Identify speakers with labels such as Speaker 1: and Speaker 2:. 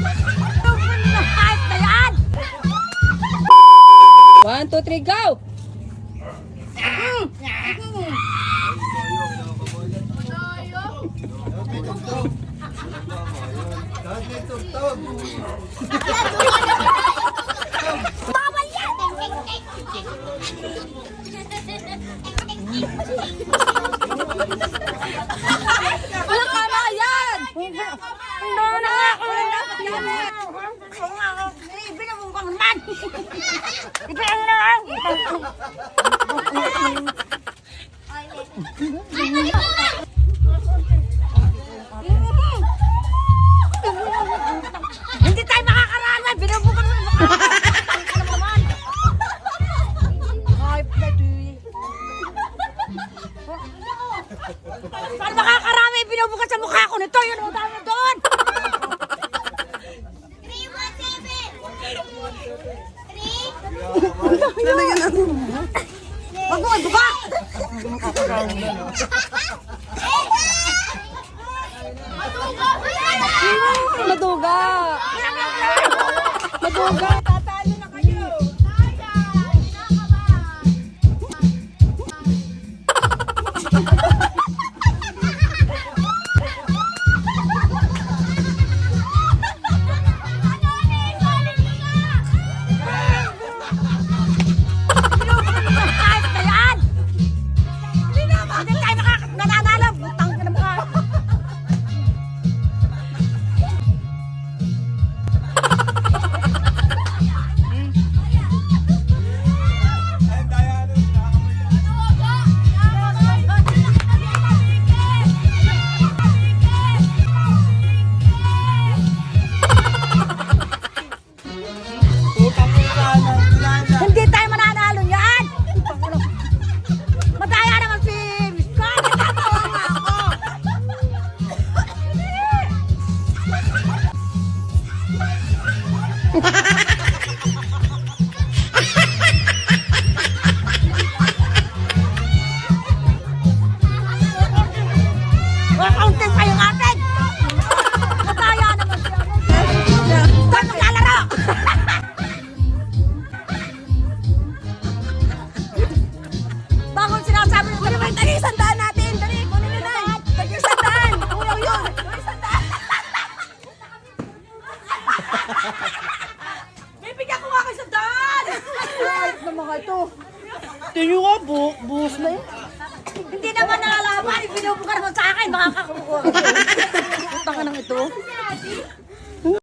Speaker 1: Kahit na yan!
Speaker 2: One, two, three, go!
Speaker 1: Bawal yan!
Speaker 2: Wala ka na yan!
Speaker 1: Hindi na nga ako na dapat yan eh. Eh, binabong naman. Ibigay na lang. Hindi tayo. Binabong ka naman. Tangka naman. Ay, pwede. Paano makakarami? Binubukas sa mukha ko nito. Yun ang dami doon. Wag mo ibuka!
Speaker 2: Maduga! Maduga!
Speaker 1: Tatalo Kakauntin pa yung atin. Ka ito.
Speaker 2: Tingin ko, bu buhos na yun.
Speaker 1: Hindi naman nakalaban. Binubuka naman sa akin. Makakakuha. Utang ka ng ito.